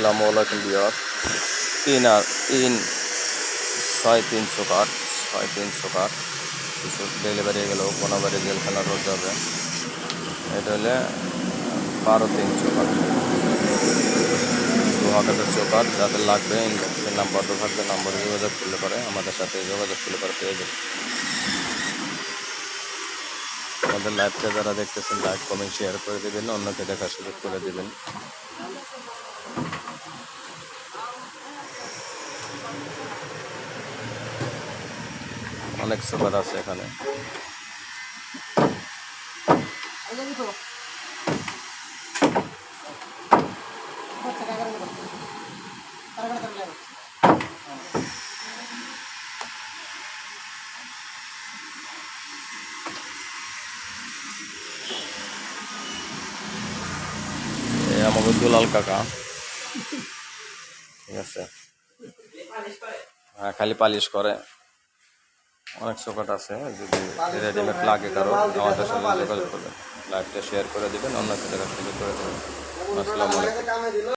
আসসালামু আলাইকুম বিয়াস তিন আর তিন, ছয় তিনশো কাঠ ছয় তিনশো কাঠ কিছু ডেলিভারি গেলেও কোনো বাড়ি জেলখানা রোড যাবে। এটা হলে বারো তিনশো কাঠ দু হাজার চোকার যাদের লাগবে ইনবক্সের নাম্বার তো থাকবে নাম্বারে যোগাযোগ করলে পারে আমাদের সাথে যোগাযোগ করলে পারে পেয়ে যাবে। আমাদের লাইভটা যারা দেখতেছেন লাইক কমেন্ট শেয়ার করে দেবেন, অন্যকে দেখার সুযোগ করে দেবেন। অনেক সুপার আছে এখানে এই আমাকে দুলাল কাকা ঠিক আছে হ্যাঁ খালি পালিশ করে। অনেক সুপার আছে যদি রেডিমেড লাগে কারও আমাদের সাথে যোগাযোগ করবেন। লাইভটা শেয়ার করে দেবেন অন্য দেখার সুযোগ করে দেবেন। আসসালামু আলাইকুম।